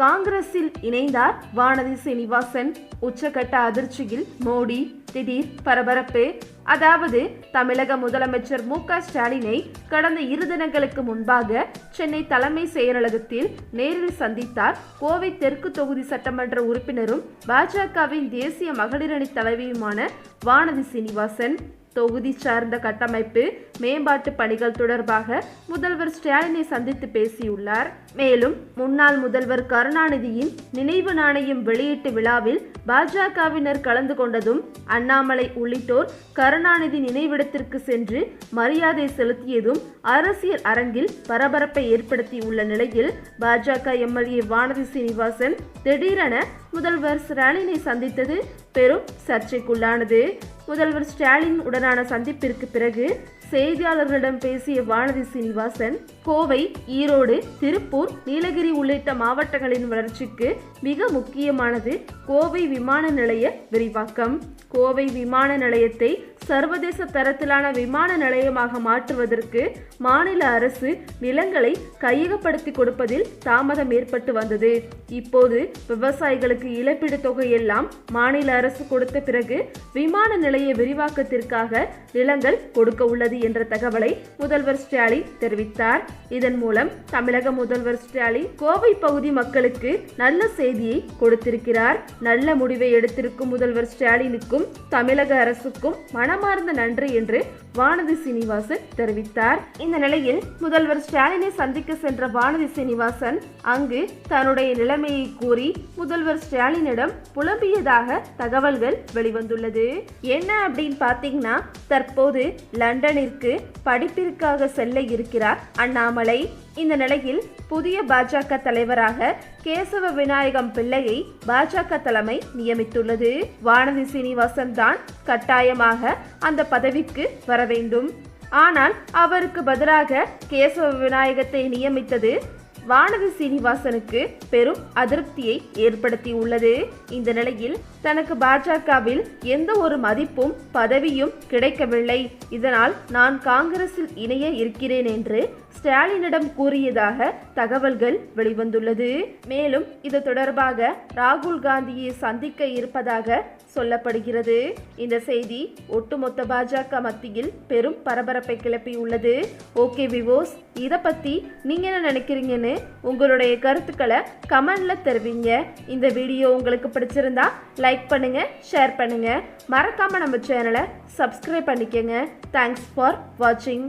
காங்கிரஸில் இணைந்தார் வானதி சீனிவாசன். உச்சகட்ட அதிர்ச்சியில் மோடி திடீர் பரபரப்பு. அதாவது தமிழக முதலமைச்சர் மு க ஸ்டாலினை கடந்த இரு தினங்களுக்கு முன்பாக சென்னை தலைமை செயலகத்தில் நேரில் சந்தித்தார். கோவை தெற்கு தொகுதி சட்டமன்ற உறுப்பினரும் பாஜகவின் தேசிய மகளிரணி தலைவியுமான வானதி சீனிவாசன். தொகுதி சார்ந்த கட்டமைப்பு மேம்பாட்டு பணிகள் தொடர்பாக முதல்வர் ஸ்டாலினை சந்தித்து பேசியுள்ளார். மேலும் முன்னாள் முதல்வர் கருணாநிதியின் நினைவு நாணயம் வெளியீட்டு விழாவில் பாஜகவினர் கலந்து கொண்டதும் அண்ணாமலை உள்ளிட்டோர் கருணாநிதி நினைவிடத்திற்கு சென்று மரியாதை செலுத்தியதும் அரசியல் அரங்கில் பரபரப்பை ஏற்படுத்தியுள்ள நிலையில் பாஜக எம்எல்ஏ வானதி சீனிவாசன் திடீரென முதல்வர் ஸ்டாலினை சந்தித்தது பெரும் சர்ச்சைக்குள்ளானது. முதல்வர் ஸ்டாலின் உடனான சந்திப்பிற்கு பிறகு செய்தியாளர்களிடம் பேசிய வானதி சீனிவாசன் கோவை ஈரோடு திருப்பூர் நீலகிரி உள்ளிட்ட மாவட்டங்களின் வளர்ச்சிக்கு மிக முக்கியமானது கோவை விமான நிலைய விரிவாக்கம். கோவை விமான நிலையத்தை சர்வதேச தரத்திலான விமான நிலையமாக மாற்றுவதற்கு மாநில அரசு நிலங்களை கையகப்படுத்தி கொடுப்பதில் தாமதம் ஏற்பட்டு வந்தது. இப்போது விவசாயிகளுக்கு இழப்பீடு தொகை எல்லாம் மாநில அரசு கொடுத்த பிறகு விமான நிலைய விரிவாக்கத்திற்காக நிலங்கள் கொடுக்க உள்ளது என்ற தகவலை முதல்வர் ஸ்டாலின் தெரிவித்தார். இதன் மூலம் தமிழக முதல்வர் ஸ்டாலின் கோவை பகுதி மக்களுக்கு நல்ல செய்தியை கொடுத்திருக்கிறார். நல்ல முடிவை எடுத்திருக்கும் முதல்வர் ஸ்டாலினுக்கும் தமிழக அரசுக்கும் மனமார்ந்த நன்றி என்று வானதி சீனிவாசன் தெரிவித்தார். இந்த நிலையில் முதல்வர் ஸ்டாலினை சந்திக்க சென்ற வானதி சீனிவாசன் அங்கு தன்னுடைய நிலைமையை கூறி முதல்வர் ஸ்டாலினிடம் புலம்பியதாக தகவல்கள் வெளிவந்துள்ளது. என்ன அப்படின்னு பார்த்தீங்கன்னா தற்போது லண்டனிற்கு படிப்பிற்காக செல்ல இருக்கிறார் அண்ணாமலை. இந்த நிலையில் புதிய பாஜக தலைவராக கேசவ விநாயகம் பிள்ளையை பாஜக தலைமை நியமித்துள்ளது. வானதி சீனிவாசன் தான் கட்டாயமாக அந்த பதவிக்கு வர வேண்டும். ஆனால் அவருக்கு பதிலாக கேசவ விநாயகத்தை நியமித்தது வானதி சீனிவாசனுக்கு பெரும் அதிருப்தியை ஏற்படுத்தியுள்ளது. இந்த நிலையில் தனக்கு பாஜகவில் எந்த ஒரு மதிப்பும் பதவியும் கிடைக்கவில்லை. இதனால் நான் காங்கிரஸில் இணைய இருக்கிறேன் என்று ஸ்டாலினிடம் கூறியதாக தகவல்கள் வெளிவந்துள்ளது. மேலும் இது தொடர்பாக ராகுல் காந்தியை சந்திக்க இருப்பதாக சொல்லப்படுகிறது. இந்த செய்தி ஒட்டுமொத்த பாஜக மத்தியில் பெரும் பரபரப்பை கிளப்பியுள்ளது. ஓகே விவோஸ் இதை பத்தி நீங்க என்ன நினைக்கிறீங்கன்னு? உங்களுடைய கருத்துக்களை கமெண்டில் தெரிவிங்க. இந்த வீடியோ உங்களுக்கு பிடிச்சிருந்தா லைக் பண்ணுங்கள் ஷேர் பண்ணுங்கள் மறக்காமல் நம்ம சேனலை சப்ஸ்கிரைப் பண்ணிக்கங்க. தேங்க்ஸ் ஃபார் வாட்சிங்